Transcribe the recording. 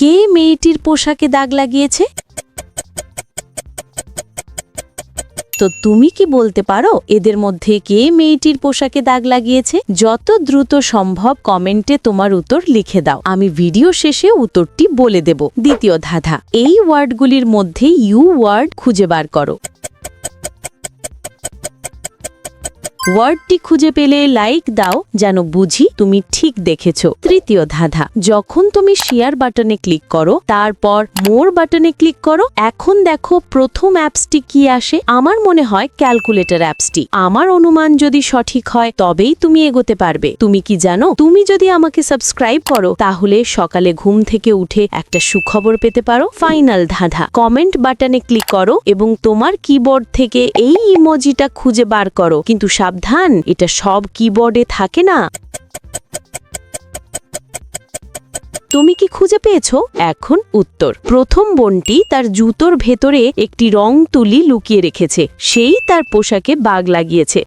কে মেয়েটির পোশাকে দাগ লাগিয়েছে? তো তুমি কি বলতে পারো, এদের মধ্যে কে মেয়েটির পোশাকে দাগ লাগিয়েছে? যত দ্রুত সম্ভব কমেন্টে তোমার উত্তর লিখে দাও। আমি ভিডিও শেষে উত্তরটি বলে দেব। দ্বিতীয় ধাঁধা, এই ওয়ার্ডগুলির মধ্যে ইউ ওয়ার্ড খুঁজে বার করো। ওয়ার্ডটি খুঁজে পেলে লাইক দাও, যেন বুঝি তুমি ঠিক দেখেছ। তৃতীয় ধাঁধা, যখন তুমি শেয়ার বাটনে ক্লিক করো, তারপর মোর বাটনে ক্লিক করো, এখন দেখো প্রথম অ্যাপসটি কি আসে? আমার মনে হয় ক্যালকুলেটর অ্যাপসটি আমার অনুমান যদি সঠিক হয়, তবেই তুমি এগোতে পারবে। তুমি কি জানো? তুমি যদি আমাকে সাবস্ক্রাইব করো, তাহলে সকালে ঘুম থেকে উঠে একটা সুখবর পেতে পারো। ফাইনাল ধাঁধা কমেন্ট বাটনে ক্লিক করো এবং তোমার কিবোর্ড থেকে এই ইমোজিটা খুঁজে বার করো। কিন্তু সাবধান, এটা সব কিবোর্ডে থাকে না। তুমি কি খুঁজে পেয়েছ? এখন উত্তর। প্রথম বোনটি তার জুতোর ভেতরে একটি রং তুলি লুকিয়ে রেখেছে। সেই তার পোশাকে বাগ লাগিয়েছে।